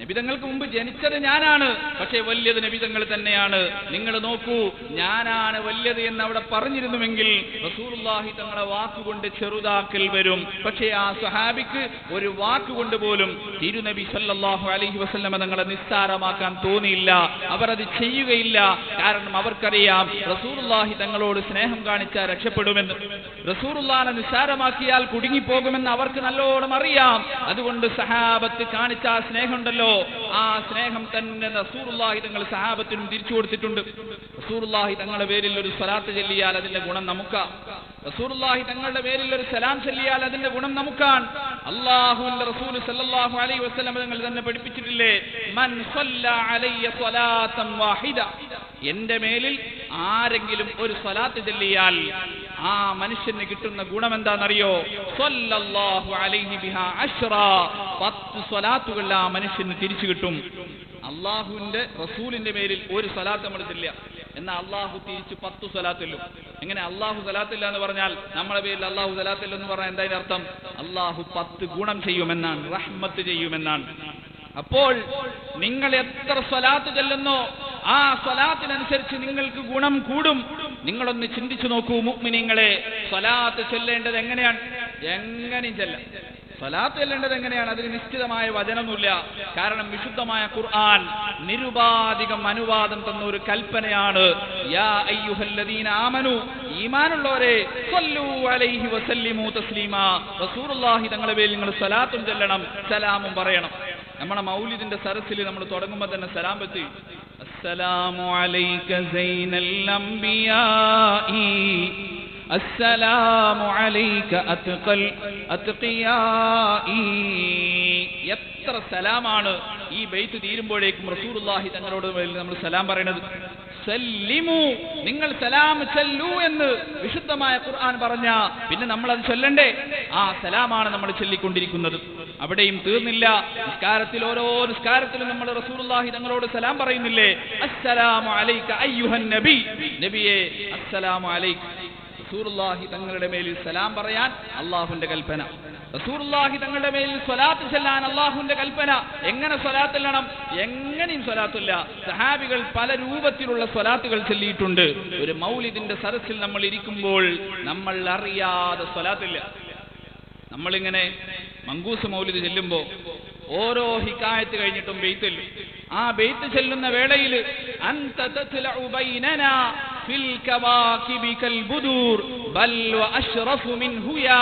Speaker 1: നബിതങ്ങൾക്ക് മുമ്പ് ജനിച്ചത് ഞാനാണ്. പക്ഷേ വലിയത് നബിതങ്ങൾ തന്നെയാണ്. നിങ്ങൾ നോക്കൂ ഞാനാണ് വലിയത് എന്ന് അവിടെ പറഞ്ഞിരുന്നുവെങ്കിൽ റസൂർലാഹി തങ്ങളെ വാക്കുകൊണ്ട് ചെറുതാക്കൽ വരും. പക്ഷേ ആ സ്വഹാബിക്ക് ഒരു വാക്കുകൊണ്ട് പോലും തിരുനബി സല്ലാഹു അലഹി വസല്ലമ തങ്ങളെ നിസ്സാരമാക്കാൻ തോന്നിയില്ല. അവർ അത് ചെയ്യുകയില്ല. കാരണം അവർക്കറിയാം റസൂർലാഹി തങ്ങളോട് സ്നേഹം കാണിച്ചാൽ രക്ഷപ്പെടുമെന്ന്. റസൂലുള്ളാഹിനെ നിസ്സാരമാക്കിയാൽ കുടുങ്ങിപ്പോകുമെന്ന് അവർക്ക് നല്ലോണം അറിയാം. അതുകൊണ്ട് സഹാബത്ത് കാണിച്ച ആ സ്നേഹമുണ്ടല്ലോ ആ സ്നേഹം തന്നെ നസൂറുല്ലാഹി തങ്ങൾ സഹാബത്തിനും തിരിച്ചു കൊടുത്തിട്ടുണ്ട്. റസൂലുള്ളാഹി തങ്ങളുടെ പേരിൽ ഒരു സ്വലാത്ത് ചെല്ലിയാൽ അതിന്റെ ഗുണം നമുക്കാ. റസൂലുള്ളാഹി തങ്ങളുടെ പേരിൽ ഒരു സലാം ചെല്ലിയാൽ അതിന്റെ ഗുണം നമുക്കാണ്. അള്ളാഹുവിന്റെ റസൂൽ സല്ലല്ലാഹു അലൈഹി വസല്ലം തങ്ങൾ തന്നെ പഠിപ്പിച്ചിട്ടില്ലേ? മൻ അലയ്യ വാഹിദ. എന്റെ മേലിൽ ആരെങ്കിലും ഒരു സ്വലാത്ത് ചൊല്ലിയാൽ ആ മനുഷ്യന് കിട്ടുന്ന ഗുണം എന്താണെന്നറിയോ പത്ത് സ്വലാത്തുകൾ ആ മനുഷ്യന് തിരിച്ചു കിട്ടും. അള്ളാഹുവിന്റെ റസൂലിന്റെ മേലിൽ ഒരു സ്വലാത്ത് നമ്മൾ ചെല്ലുക എന്നാൽ അള്ളാഹു തിരിച്ച് പത്ത് സ്വലാത്തില്ലും. എങ്ങനെ അള്ളാഹു സ്വലാത്തില്ല എന്ന് പറഞ്ഞാൽ നമ്മളെ പേരിൽ അള്ളാഹു സ്വലാത്തില്ല എന്ന് പറഞ്ഞാൽ എന്താ അർത്ഥം അള്ളാഹു പത്ത് ഗുണം ചെയ്യുമെന്നാണ് റഹ്മത്ത് ചെയ്യുമെന്നാണ്. അപ്പോൾ നിങ്ങൾ എത്ര സ്വലാത്ത് ചെല്ലുന്നോ ആ സ്വലാത്തിനനുസരിച്ച് നിങ്ങൾക്ക് ഗുണം കൂടും. നിങ്ങളൊന്ന് ചിന്തിച്ചു നോക്കൂ മുഗ്മിനിങ്ങളെ സ്വലാത്ത് ചൊല്ലേണ്ടത് എങ്ങനെയാണ്? എങ്ങനെയും ചെല്ലാം? സ്വലാത്ത് ചെല്ലേണ്ടത് എങ്ങനെയാണ്? അതിന് നിശ്ചിതമായ വചനമൊന്നുമില്ല. കാരണം വിശുദ്ധമായ ഖുർആൻ നിരുപാധികം അനുവാദം തന്ന ഒരു കൽപ്പനയാണ്. യാ അയ്യുഹല്ലദീന ഈമാനുള്ളവരെ അലൈഹി റസൂലുള്ളാഹി തങ്ങളുടെ പേരിൽ നിങ്ങൾ സ്വലാത്തും ചെല്ലണം സലാമും പറയണം. നമ്മുടെ മൗലിദിന്റെ സരസിൽ നമ്മൾ തുടങ്ങുമ്പോൾ തന്നെ സലാം പറ്റി അസ്സലാമു അലൈക സൈനൽ അംബിയാഇ അസ്സലാമു അലൈക അത്ഖൽ അത്ഖിയാഇ എത്ര സലാമാണ് ഈ ബൈത്ത് തീരുമ്പോഴേക്കും റസൂലുള്ളാഹി തങ്ങളോട് നമ്മൾ സലാം പറയുന്നത് സല്ലിമു. നിങ്ങൾ സലാം ചൊല്ലൂ എന്ന് വിശുദ്ധമായ ഖുർആൻ പറഞ്ഞ പിന്നെ നമ്മൾ അത് ചൊല്ലണ്ടേ? ആ സലാമാണ് നമ്മൾ ചൊല്ലിക്കൊണ്ടിരിക്കുന്നത്. അവിടെയും തീർന്നില്ല. നിസ്കാരത്തിൽ ഓരോ നിസ്കാരത്തിലും നമ്മൾ റസൂലുള്ളാഹി തങ്ങളോട് സലാം പറയുന്നില്ലേ? അസ്സലാമു അലൈക അയ്യുഹൻ നബി നബിയെ അസ്സലാമു അലൈക റസൂലുള്ളാഹി തങ്ങളുടെ മേലിൽ സലാം പറയാൻ അള്ളാഹുന്റെ കൽപ്പന. റസൂലുള്ളാഹി തങ്ങളുടെ മേലിൽ സ്വലാത്ത് ചെല്ലാൻ അള്ളാഹുന്റെ കൽപ്പന. എങ്ങനെ സ്വലാത്തില്ലണം എങ്ങനെയും സ്വലാത്തില്ല. സഹാബികൾ പല രൂപത്തിലുള്ള സ്വലാത്തുകൾ ചെല്ലിയിട്ടുണ്ട്. ഒരു മൗലിദിന്റെ സദസ്സിൽ നമ്മൾ ഇരിക്കുമ്പോൾ നമ്മൾ അറിയാതെ സ്വലാത്തില്ല. നമ്മളിങ്ങനെ മങ്കൂസ് മൗലിദ് ചെല്ലുമ്പോ ഓരോ ഹിക്കായത്ത് കഴിഞ്ഞിട്ടും ബെയ്ത്തിൽ ആ ബെയ്ത്ത് ചെല്ലുന്ന വേളയിൽ തത്ലഉ ബൈനനാ ഫിൽ കവാകിബി കൽ ബുദൂർ ബൽ വഅശ്റഫു മിൻഹു യാ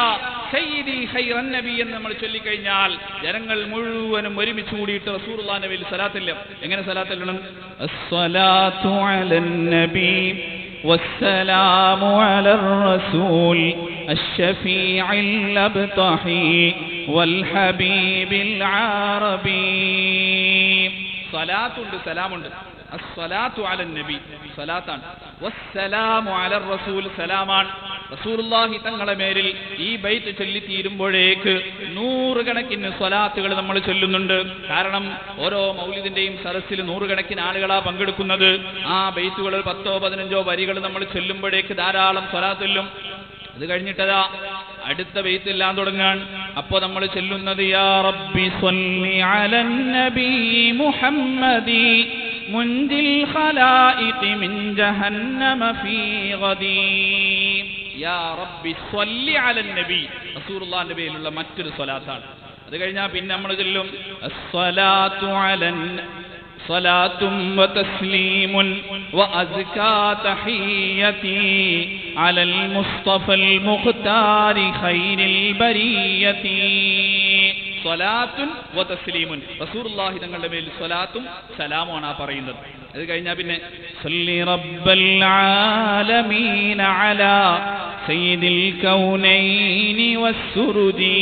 Speaker 1: സയ്യിദി ഖൈറൻ നബി എന്ന് നമ്മൾ ചൊല്ലിക്കഴിഞ്ഞാൽ ജനങ്ങൾ മുഴുവനും ഒരുമിച്ച് കൂടിയിട്ട് റസൂലുള്ളാഹിന്റെ മേൽ സലാത്തില്ല എങ്ങനെ സലാത്തില്ലണം അസ്സലാത്തു അലൻ നബി والسلام على الرسول الشفيع الأبطحي والحبيب العربي സ്വലാത്തുണ്ട് സലാമുണ്ട്. അസ്സലാത്തു അലൻ നബി. സ്വലാത്താണ്. വസ്സലാമു അലർ റസൂൽ സലാമാണ്. റസൂലുള്ളാഹി തങ്ങളെ മേലിൽ ഈ ബൈത്ത് ചൊല്ലി തീരുമ്പോഴേക്ക് നൂറുകണക്കിന് സ്വലാത്തുകൾ നമ്മൾ ചൊല്ലുന്നുണ്ട്. കാരണം ഓരോ മൗലിദിന്റെയും സരസിൽ നൂറുകണക്കിന് ആളുകളാ പങ്കെടുക്കുന്നത്. ആ ബൈത്തുകൾ പത്തോ പതിനഞ്ചോ വരികൾ നമ്മൾ ചൊല്ലുമ്പോഴേക്ക് ധാരാളം ചൊല്ലും അത് കഴിഞ്ഞിട്ടതാ അടുത്ത ബെയ്ത്തെല്ലാം തുടങ്ങാൻ. അപ്പോ നമ്മൾ ചെല്ലുന്നത് യാ റബ്ബി സ്വല്ലി അലൻ നബി മുഹമ്മദി മുൻജിൽ ഖലായിഖി മിൻ ജഹന്നമ ഫീ ഗദീ. യാ റബ്ബി സ്വല്ലി അലൻ നബി. റസൂലുള്ളാഹിന്റെ പേരിലുള്ള മറ്റൊരു സ്വലാത്താണ്. അത് കഴിഞ്ഞാൽ പിന്നെ നമ്മൾ ചെല്ലും അസ്സലാത്തു അലൻ صلاة وتسليم وأزكى تحيتي على المصطفى المختار خير البرية സ്വലാത്തുൻ വതസ്ലീമുൻ റസൂലുള്ളാഹി തങ്ങളുടെ മേൽ സ്വലാത്തും സലാമുമാണ് ആ പറയുന്നത് അത് കഴിഞ്ഞാൽ പിന്നെ സല്ലി റബ്ബൽ ആലമീന അലാ സയ്യിദിൽ കൗനൈനി വസ്സുറുദി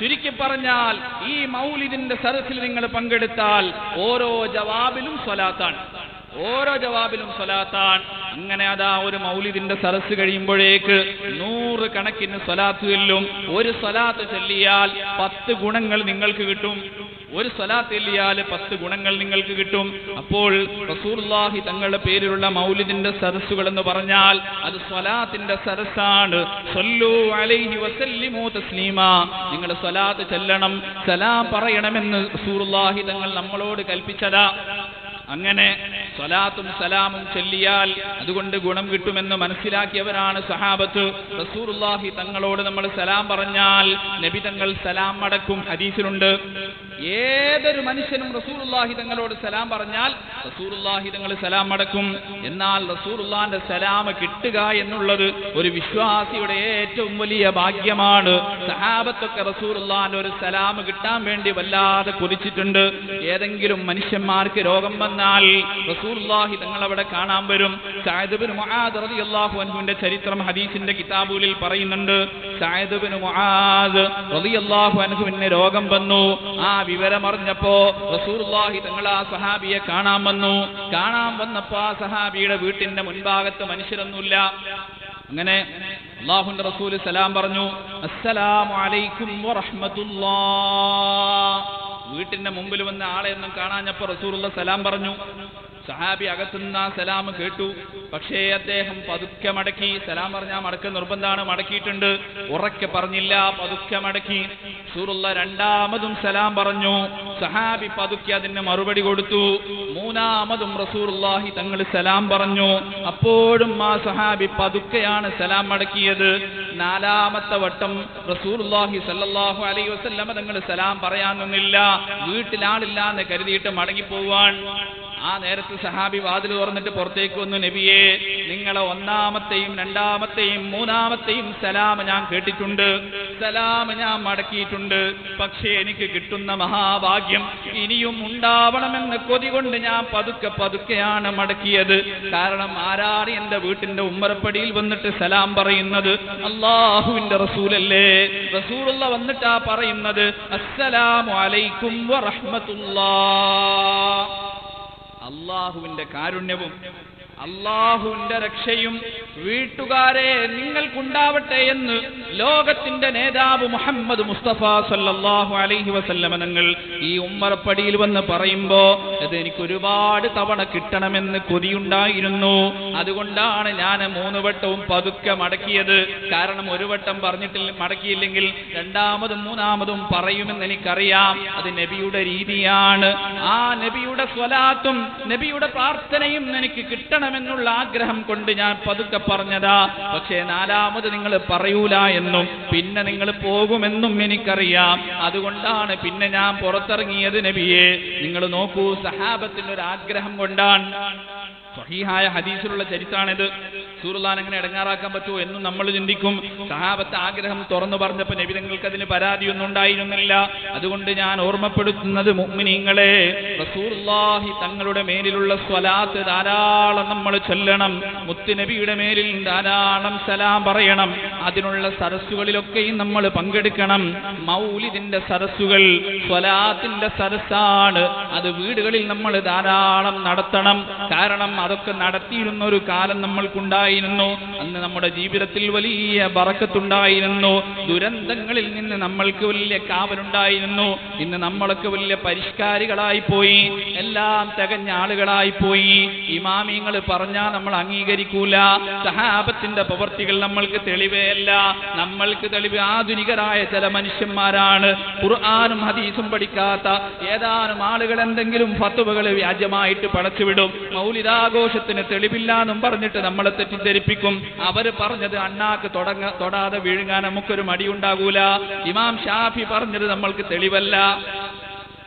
Speaker 1: ചുരുക്കി പറഞ്ഞാൽ ഈ മൗലിദിന്റെ സരസിൽ നിങ്ങൾ പങ്കെടുത്താൽ ഓരോ ജവാബിലും സ്വലാത്താണ്. ഓരോ ജവാബിലും സ്വലാത്താൻ അങ്ങനെ അതാ ഒരു മൗലിദിന്റെ സരസ് കഴിയുമ്പോഴേക്ക് നൂറ് കണക്കിന് സ്വലാത്ത് ചെല്ലും. ഒരു സ്വലാത്ത് ചെല്ലിയാൽ പത്ത് ഗുണങ്ങൾ നിങ്ങൾക്ക് കിട്ടും. ഒരു സ്വലാത്ത് ചെല്ലിയാൽ പത്ത് ഗുണങ്ങൾ നിങ്ങൾക്ക് കിട്ടും. അപ്പോൾ റസൂർലാഹി തങ്ങളുടെ പേരിലുള്ള മൗലിദിന്റെ സരസ്സുകൾ എന്ന് പറഞ്ഞാൽ അത് സ്വലാത്തിന്റെ സരസ്സാണ് നിങ്ങൾ സ്വലാത്ത് ചെല്ലണം സലാം പറയണമെന്ന് റസൂർലാഹി തങ്ങൾ നമ്മളോട് കൽപ്പിച്ചതാ. അങ്ങനെ സ്വലാത്തും സലാമും ചൊല്ലിയാൽ അതുകൊണ്ട് ഗുണം കിട്ടുമെന്ന് മനസ്സിലാക്കിയവരാണ് സഹാബത്ത്. റസൂറുല്ലാഹി തങ്ങളോട് നമ്മൾ സലാം പറഞ്ഞാൽ നബി തങ്ങൾ സലാം മടക്കും ഹദീസിലുണ്ട്. ഏതൊരു മനുഷ്യനും റസൂറുല്ലാഹി തങ്ങളോട് സലാം പറഞ്ഞാൽ റസൂറുല്ലാഹി തങ്ങൾ സലാം മടക്കും എന്നാൽ റസൂറുല്ലാന്റെ സലാം കിട്ടുക എന്നുള്ളത് ഒരു വിശ്വാസിയുടെ ഏറ്റവും വലിയ ഭാഗ്യമാണ്. സഹാബത്തൊക്കെ റസൂറുല്ലാന്റെ ഒരു സലാം കിട്ടാൻ വേണ്ടി വല്ലാതെ കൊതിച്ചിട്ടുണ്ട്. ഏതെങ്കിലും മനുഷ്യന്മാർക്ക് രോഗം വന്നാൽ റസൂലുള്ളാഹി തങ്ങൾ അവിടെ കാണാൻ വരും. സഅദ് ഇബ്നു മുആദ് റളിയല്ലാഹു അൻഹുവിന്റെ ചരിത്രം ഹദീസിന്റെ കിതാബുകളിൽ പറയുന്നുണ്ട്. സഅദ് ഇബ്നു മുആദ് റളിയല്ലാഹു അൻഹുവിന് രോഗം വന്നു. ആ വിവരം അറിഞ്ഞപ്പോ റസൂലുള്ളാഹി തങ്ങൾ ആ സഹാബിയെ കാണാൻ വന്നു. കാണാൻ വന്നപ്പോ ആ സഹാബിയുടെ വീട്ടിന്റെ മുൻഭാഗത്ത് മനുഷ്യരൊന്നുമില്ല. അങ്ങനെ അള്ളാഹുന്റെ റസൂൽ സലാം പറഞ്ഞു അസ്സലാമു അലൈക്കും വറഹ്മത്തുള്ളാഹ് വീട്ടിന്റെ മുമ്പിൽ വന്ന ആളെയൊന്നും കാണാഞ്ഞപ്പോ റസൂറുള്ള സലാം പറഞ്ഞു സഹാബി അകത്തുനിന്ന് ആ സലാം കേട്ടു. പക്ഷേ അദ്ദേഹം പതുക്കെ മടക്കി. സലാം പറഞ്ഞാൽ മടക്ക് നിർബന്ധമാണ് മടക്കിയിട്ടുണ്ട്. ഉറക്കെ പറഞ്ഞില്ല പതുക്കെ മടക്കി. റസൂലുള്ള രണ്ടാമതും സലാം പറഞ്ഞു. സഹാബി പതുക്കെ അതിന് മറുപടി കൊടുത്തു. മൂന്നാമതും റസൂലുള്ളാഹി തങ്ങൾ സലാം പറഞ്ഞു. അപ്പോഴും ആ സഹാബി പതുക്കെയാണ് സലാം മടക്കിയത് നാലാമത്തെ വട്ടം റസൂലുള്ളാഹി സല്ലല്ലാഹു അലൈഹി വസല്ലമ തങ്ങൾ സലാം പറയാനൊന്നില്ല. വീട്ടിലാളില്ല എന്ന് കരുതിയിട്ട് മടങ്ങിപ്പോവാൻ. ആ നേരത്ത് സഹാബി വാതിൽ തുറന്നിട്ട് പുറത്തേക്ക് വന്നു നബിയെ നിങ്ങളെ ഒന്നാമത്തെയും രണ്ടാമത്തെയും മൂന്നാമത്തെയും സലാം ഞാൻ കേട്ടിട്ടുണ്ട്. സലാം ഞാൻ മടക്കിയിട്ടുണ്ട്. പക്ഷേ എനിക്ക് കിട്ടുന്ന മഹാഭാഗ്യം ഇനിയും ഉണ്ടാവണമെന്ന് കൊതി കൊണ്ട് ഞാൻ പതുക്കെ പതുക്കെയാണ് മടക്കിയത്. കാരണം ആരാണ് എന്റെ വീട്ടിന്റെ ഉമ്മറപ്പടിയിൽ വന്നിട്ട് സലാം പറയുന്നത്? അള്ളാഹുവിന്റെ റസൂലല്ലേ. റസൂലുള്ള വന്നിട്ടാ പറയുന്നത് അസ്സലാമു അലൈക്കും വറഹ്മത്തുള്ളാഹ് അള്ളാഹുവിന്റെ കാരുണ്യവും അള്ളാഹുവിന്റെ രക്ഷയും വീട്ടുകാരെ നിങ്ങൾക്കുണ്ടാവട്ടെ എന്ന് ലോകത്തിന്റെ നേതാവ് മുഹമ്മദ് മുസ്തഫ സല്ലാഹു അലൈഹി വസല്ലമ നിങ്ങൾ ഈ ഉമ്മറപ്പടിയിൽ വന്ന് പറയുമ്പോ ഇത് എനിക്ക് ഒരുപാട് തവണ കിട്ടണമെന്ന് കൊതിയുണ്ടായിരുന്നു. അതുകൊണ്ടാണ് ഞാൻ മൂന്ന് വട്ടവും പതുക്കെ മടക്കിയത്. കാരണം ഒരു വട്ടം പറഞ്ഞിട്ടില്ല മടക്കിയില്ലെങ്കിൽ രണ്ടാമതും മൂന്നാമതും പറയുമെന്ന് എനിക്കറിയാം. അത് നബിയുടെ രീതിയാണ്. ആ നബിയുടെ സ്വലാത്തും നബിയുടെ പ്രാർത്ഥനയും എനിക്ക് കിട്ടണമെന്നുള്ള ആഗ്രഹം കൊണ്ട് ഞാൻ പതുക്കെ പറഞ്ഞതാ. പക്ഷേ നാലാമത് നിങ്ങൾ പറയൂല എന്നും പിന്നെ നിങ്ങൾ പോകുമെന്നും എനിക്കറിയാം. അതുകൊണ്ടാണ് പിന്നെ ഞാൻ പുറത്തിറങ്ങിയത് നബിയെ. നിങ്ങൾ നോക്കൂ സഹാബത്തിന് ഒരു ആഗ്രഹം കൊണ്ടാണ്. സ്വഹീഹായ ഹദീസിലുള്ള ചരിത്രാണിത്. സൂറുല്ലാൻ എങ്ങനെ ഇടങ്ങാറാക്കാൻ പറ്റുമോ എന്നും നമ്മൾ ചിന്തിക്കും. സഹാബത്ത് ആഗ്രഹം തുറന്നു പറഞ്ഞപ്പോൾ നബി നിങ്ങൾക്ക് അതിന് പരാതിയൊന്നും ഉണ്ടായിരുന്നില്ല. അതുകൊണ്ട് ഞാൻ ഓർമ്മപ്പെടുത്തുന്നത് മുഅ്മിനീങ്ങളെ റസൂർലാഹി തങ്ങളുടെ മേലിലുള്ള സ്വലാത്ത് ധാരാളം നമ്മൾ ചൊല്ലണം. മുത്തുനബിയുടെ മേലിൽ ധാരാളം സലാം പറയണം. അതിനുള്ള സരസ്സുകളിലൊക്കെയും നമ്മൾ പങ്കെടുക്കണം. മൗലിദിന്റെ സരസ്സുകൾ സ്വലാത്തിന്റെ സരസ്സാണ്. അത് വീടുകളിൽ നമ്മൾ ധാരാളം നടത്തണം. കാരണം അതൊക്കെ നടത്തിയിരുന്ന ഒരു കാലം നമ്മൾക്കുണ്ടായിരുന്നു അന്ന് നമ്മുടെ ജീവിതത്തിൽ വലിയ ബറക്കത്തുണ്ടായിരുന്നു. ദുരന്തങ്ങളിൽ നിന്ന് നമ്മൾക്ക് വലിയ കാവലുണ്ടായിരുന്നു. ഇന്ന് നമ്മളൊക്കെ വലിയ പരിഷ്കാരികളായി പോയി. എല്ലാം തികഞ്ഞ ആളുകളായി പോയി. ഇമാമിങ്ങൾ പറഞ്ഞാൽ നമ്മൾ അംഗീകരിക്കൂല. സഹാബത്തിന്റെ പ്രവർത്തികൾ നമ്മൾക്ക് തെളിവേയല്ല. നമ്മൾക്ക് തെളിവ് ആധുനികരായ ചില മനുഷ്യന്മാരാണ്. ഖുർആാനും ഹദീസും പഠിക്കാത്ത ഏതാനും ആളുകൾ എന്തെങ്കിലും ഫത്തുവകൾ വ്യാജമായിട്ട് പടച്ചുവിടും. മൗലിതാഘോഷത്തിന് തെളിവില്ല എന്നും പറഞ്ഞിട്ട് നമ്മളെ തെറ്റിദ്ധരിപ്പിക്കും അവർ പറഞ്ഞത് അണ്ണാക്ക് തുടങ്ങ തൊടാതെ വീഴുങ്ങാൻ നമുക്കൊരു മടിയുണ്ടാകൂല. ഇമാം ഷാഫി പറഞ്ഞത് നമ്മൾക്ക് തെളിവല്ല.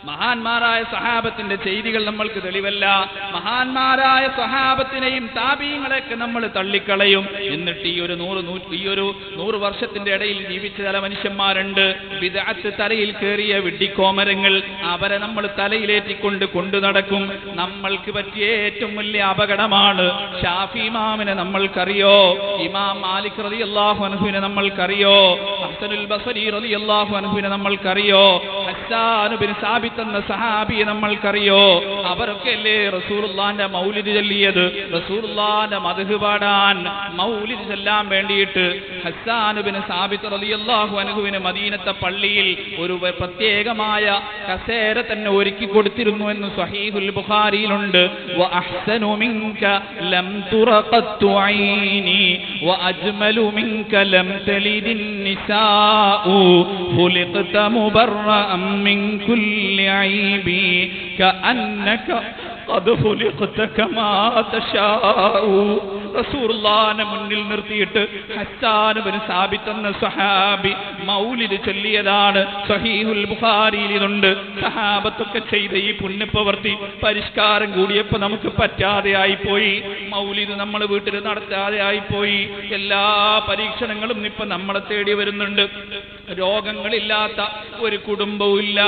Speaker 1: മഹാന്മാരായ സഹാബത്തിന്റെ ചെയ്തികൾ നമ്മൾക്ക് തെളിവല്ല. മഹാന്മാരായ സഹാബത്തിനെയും താപീയങ്ങളെയൊക്കെ നമ്മൾ തള്ളിക്കളയും. എന്നിട്ട് ഈ ഒരു നൂറ് ഈ ഒരു നൂറ് വർഷത്തിന്റെ ഇടയിൽ ജീവിച്ച ചില മനുഷ്യന്മാരുണ്ട്. വിദഗ്ധ തലയിൽ കയറിയ വിഡ്ഢിക്കോമരങ്ങൾ. അവരെ നമ്മൾ തലയിലേറ്റിക്കൊണ്ട് കൊണ്ടു നടക്കും. നമ്മൾക്ക് പറ്റിയ ഏറ്റവും വലിയ അപകടമാണ്. ഷാഫി ഇമാമിനെ നമ്മൾക്കറിയോ? ഇമാം മാലിക് റതി അള്ളാഹു അനുഹുവിനെ നമ്മൾക്കറിയോ? ഹസനുൽ ബസരി റതി അള്ളാഹു അനുഹുവിനെ നമ്മൾക്കറിയോ ഹസ്സാനുബിൻ സാബിത്ത് എന്ന സഹാബിയെ നമ്മൾക്കറിയോ അവരൊക്കെ അല്ലേ റസൂലുള്ളാന്റെ മൗലിദ് ചൊല്ലിയത് റസൂലുള്ളാന്റെ മധു പാടാൻ മൗലിദ് ചൊല്ലാൻ വേണ്ടിയിട്ട് ഹസ്സാനുബിൻ സാബിത്ത് റളിയല്ലാഹു അൻഹുവിന് മദീനത്തെ പള്ളിയിൽ ഒരു വ- പ്രത്യേകമായ കസേര തന്നെ ഒരുക്കി കൊടുത്തിരുന്നു എന്ന് സ്വഹീഹുൽ ബുഖാരിയിലുണ്ട് വ അഹ്സനു മിൻക ലം തുറഖത്തു ഐനി വ അജ്മലു മിൻക ലം തലിദിൻ നിസാഉ خلقت مبرأ من كل عيب كأنك قد خلقت كما تشاء. റസൂറുള്ളാനെ മുന്നിൽ നിർത്തിയിട്ട് ഹസ്സാനുബിന് സ്ഥാപിച്ചെന്ന സഹാബി മൗലിദ് ചൊല്ലിയതാണ്. സഹീഹുൽ ബുഖാരിയിൽ സഹാബത്തൊക്കെ ചെയ്ത ഈ പുണ്യപ്രവർത്തി പരിഷ്കാരം കൂടിയപ്പോ നമുക്ക് പറ്റാതെ ആയിപ്പോയി. മൗലിദ് നമ്മൾ വീട്ടിൽ നടത്താതെ ആയിപ്പോയി. എല്ലാ പരീക്ഷണങ്ങളും ഇപ്പൊ നമ്മളെ തേടി വരുന്നുണ്ട്. രോഗങ്ങളില്ലാത്ത ഒരു കുടുംബവും ഇല്ല.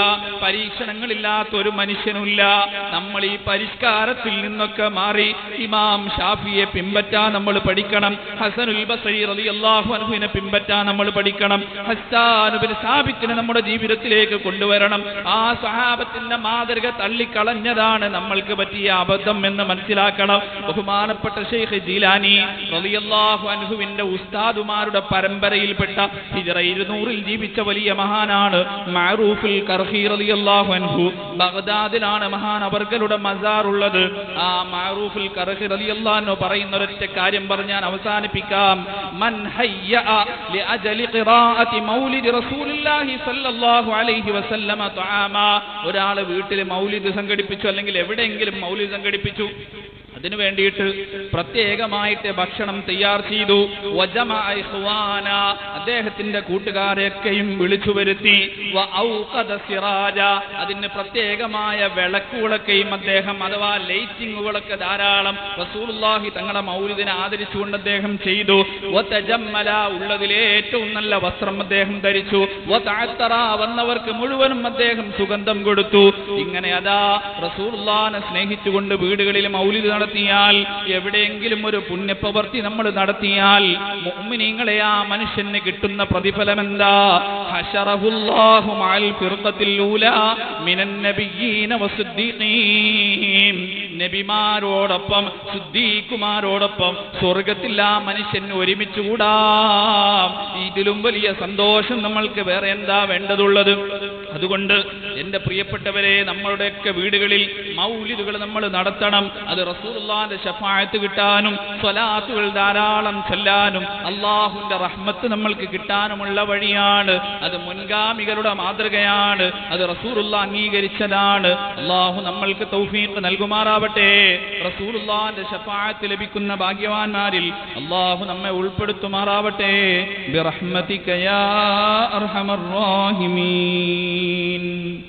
Speaker 1: പരീക്ഷണങ്ങളില്ലാത്ത ഒരു മനുഷ്യനുമില്ല നമ്മൾ ഈ പരിഷ്കാരത്തിൽ നിന്നൊക്കെ മാറി ഇമാം ഷാഫിയെ പിൻപറ്റാൻ നമ്മൾ പഠിക്കണം. ഹസനുൽ ബസരി റളിയല്ലാഹു അൻഹുവിനെ പിൻപറ്റാൻ നമ്മൾ പഠിക്കണം. ഹസ്താനുബിന് സാബിത്തിനെ നമ്മുടെ ജീവിതത്തിലേക്ക് കൊണ്ടുവരണം. ആ സഹാബത്തിന്റെ മാതൃക തള്ളിക്കളഞ്ഞതാണ് നമ്മൾക്ക് പറ്റിയ അബദ്ധം എന്ന് മനസ്സിലാക്കണം. ബഹുമാനപ്പെട്ട ഷെയ്ഖ് ജീലാനി റളിയല്ലാഹു അൻഹുവിന്റെ ഉസ്താദുമാരുടെ പരമ്പരയിൽപ്പെട്ട ഹിജറ ഇരുന്നൂറിൽ ജീവിച്ച വലിയ മഹാനാണ് മഅറൂഫുൽ കർഹി റളിയല്ലാഹു അൻഹു. ബഗ്ദാദിലാണ് മഹാൻ അവർകളുടെ മസാറുള്ളത്. ആ മഅറൂഫുൽ കർഹി റളിയല്ലാഹു പറയുന്ന ഒരൊറ്റ കാര്യം പറഞ്ഞ് ഞാൻ അവസാനിപ്പിക്കാം. മൻ മൗലിദ് റസൂലുള്ളാഹി സ്വല്ലല്ലാഹു അലൈഹി വസല്ലമ ഒരാൾ വീട്ടിൽ മൗലിദ് സംഘടിപ്പിച്ചു അല്ലെങ്കിൽ എവിടെയെങ്കിലും മൗലിദ് സംഘടിപ്പിച്ചു. അതിനു വേണ്ടിയിട്ട് പ്രത്യേകമായിട്ട് ഭക്ഷണം തയ്യാർ ചെയ്തു. അദ്ദേഹത്തിന്റെ കൂട്ടുകാരെയൊക്കെയും വിളിച്ചു വരുത്തി. അതിന് പ്രത്യേകമായ വിളക്കുകളൊക്കെയും അദ്ദേഹം അഥവാ ലൈറ്റിങ്ങുകളൊക്കെ ധാരാളം റസൂലുള്ളാഹി തങ്ങളെ മൗലിദിനെ ആദരിച്ചുകൊണ്ട് അദ്ദേഹം ചെയ്തു. ഉള്ളതിലെ ഏറ്റവും നല്ല വസ്ത്രം അദ്ദേഹം ധരിച്ചു. വന്നവർക്ക് മുഴുവനും അദ്ദേഹം സുഗന്ധം കൊടുത്തു. ഇങ്ങനെ അതാ റസൂർലാനെ സ്നേഹിച്ചുകൊണ്ട് വീടുകളിൽ മൗലിദ് നടത്തിയാൽ എവിടെയെങ്കിലും ഒരു പുണ്യപ്രവർത്തി നമ്മൾ നടത്തിയാൽ മുഅ്മിനീങ്ങളെ ആ മനുഷ്യന് കിട്ടുന്ന പ്രതിഫലം എന്താ ഹശറഹുല്ലാഹു ഫിർഖത്തിൽ മിനൻ നബിമാരോടൊപ്പം ശുദ്ധീകുമാരോടൊപ്പം സ്വർഗത്തിൽ ആ മനുഷ്യൻ ഒരുമിച്ച് കൂടാം ഇതിലും വലിയ സന്തോഷം നമ്മൾക്ക് വേറെ എന്താ വേണ്ടതുള്ളത്? അതുകൊണ്ട് എന്റെ പ്രിയപ്പെട്ടവരെ നമ്മളുടെയൊക്കെ വീടുകളിൽ മൗലിദുകൾ നമ്മൾ നടത്തണം. അത് റസൂലുള്ളാന്റെ ഷഫായത്ത് കിട്ടാനും സ്വലാത്തുകൾ ധാരാളം ചൊല്ലാനും അള്ളാഹുന്റെ റഹ്മത്ത് നമ്മൾക്ക് കിട്ടാനുമുള്ള വഴിയാണ്. അത് മുൻഗാമികളുടെ മാതൃകയാണ്. അത് റസൂലുള്ള അംഗീകരിച്ചതാണ്. അള്ളാഹു നമ്മൾക്ക് തൗഫീഖ് നൽകുമാറാവട്ടെ. റസൂലുള്ളാന്റെ ഷഫാഅത്ത് ലഭിക്കുന്ന ഭാഗ്യവാന്മാരിൽ അല്ലാഹു നമ്മെ ഉൾപ്പെടുത്തുമാറാവട്ടെ. ബിറഹ്മതിക യാ അർഹമർ റാഹിമീൻ.